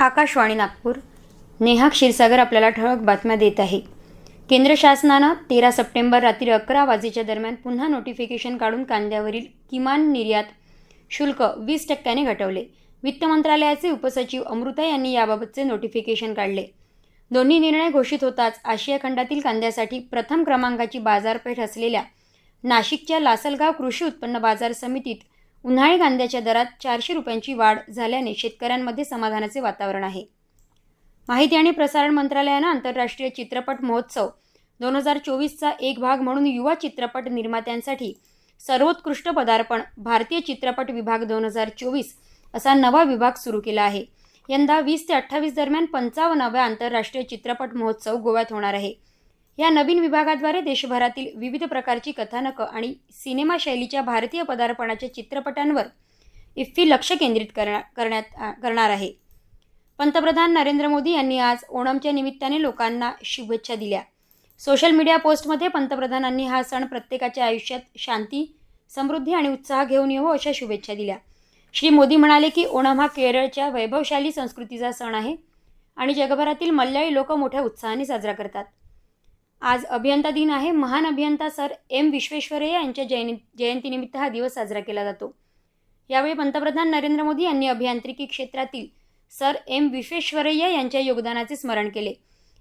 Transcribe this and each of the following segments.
आकाशवाणी नागपूर. नेहा क्षीरसागर आपल्याला ठळक बातम्या देत आहे. केंद्र शासनानं तेरा सप्टेंबर रात्री अकरा वाजेच्या दरम्यान पुन्हा नोटिफिकेशन काढून कांद्यावरील किमान निर्यात शुल्क वीस टक्क्याने घटवले. वित्त मंत्रालयाचे उपसचिव अमृता यांनी याबाबतचे नोटिफिकेशन काढले. दोन्ही निर्णय घोषित होताच आशिया खंडातील कांद्यासाठी प्रथम क्रमांकाची बाजारपेठ असलेल्या नाशिकच्या लासलगाव कृषी उत्पन्न बाजार समितीत उन्हाळी कांद्याच्या दरात चारशे रुपयांची वाढ झाल्याने शेतकऱ्यांमध्ये समाधानाचे वातावरण आहे. माहिती आणि प्रसारण मंत्रालयानं आंतरराष्ट्रीय चित्रपट महोत्सव दोन हजार चोवीसचा एक भाग म्हणून युवा चित्रपट निर्मात्यांसाठी सर्वोत्कृष्ट पदार्पण भारतीय चित्रपट विभाग दोन हजार चोवीस असा नवा विभाग सुरू केला आहे. यंदा वीस ते अठ्ठावीस दरम्यान पंचावन्नाव्या आंतरराष्ट्रीय चित्रपट महोत्सव गोव्यात होणार आहे. या नवीन विभागाद्वारे देशभरातील विविध प्रकारची कथानकं आणि सिनेमा शैलीच्या भारतीय पदार्पणाच्या चित्रपटांवर इफ्फी लक्ष केंद्रित करण्या करण्यात करणार आहे. पंतप्रधान नरेंद्र मोदी यांनी आज ओणमच्या निमित्ताने लोकांना शुभेच्छा दिल्या. सोशल मीडिया पोस्टमध्ये पंतप्रधानांनी हा सण प्रत्येकाच्या आयुष्यात शांती समृद्धी आणि उत्साह घेऊन येवो अशा शुभेच्छा दिल्या. श्री मोदी म्हणाले की ओणम हा केरळच्या वैभवशाली संस्कृतीचा सण आहे आणि जगभरातील मल्याळी लोक मोठ्या उत्साहाने साजरा करतात. आज अभियंता दिन आहे. महान अभियंता सर एम विश्वेश्वरय्या यांच्या जयंती जयंतीनिमित्त हा दिवस साजरा केला जातो. यावेळी पंतप्रधान नरेंद्र मोदी यांनी अभियांत्रिकी क्षेत्रातील सर एम विश्वेश्वरय्या यांच्या योगदानाचे स्मरण केले.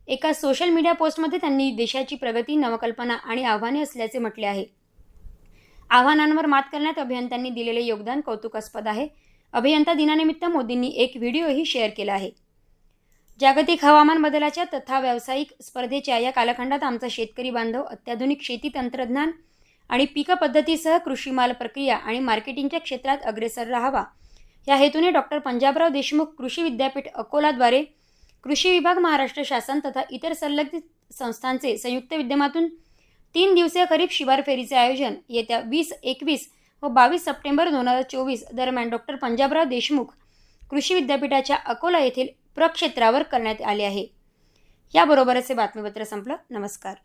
एका सोशल मीडिया पोस्टमध्ये त्यांनी देशाची प्रगती नवकल्पना आणि आव्हाने असल्याचे म्हटले आहे. आव्हानांवर मात करण्यात अभियंत्यांनी दिलेले योगदान कौतुकास्पद आहे. अभियंता दिनानिमित्त मोदींनी एक व्हिडिओही शेअर केला आहे. जागतिक हवामान बदलाच्या तथा व्यावसायिक स्पर्धेच्या या कालखंडात आमचा शेतकरी बांधव अत्याधुनिक शेती तंत्रज्ञान आणि पीक पद्धतीसह कृषी माल प्रक्रिया आणि मार्केटिंगच्या क्षेत्रात अग्रेसर राहावा. या हेतूने डॉक्टर पंजाबराव देशमुख कृषी विद्यापीठ अकोलाद्वारे कृषी विभाग महाराष्ट्र शासन तथा इतर संलग्नित संस्थांचे संयुक्त विद्यमातून तीन दिवसीय खरीप शिवार फेरीचे आयोजन येत्या वीस एकवीस व बावीस सप्टेंबर दोन हजार चोवीस दरम्यान डॉक्टर पंजाबराव देशमुख कृषी विद्यापीठाच्या अकोला येथील प्रक्षेत्रावर करण्यात आले आहे. याबरोबरच हे बातमीपत्र संपलं. नमस्कार.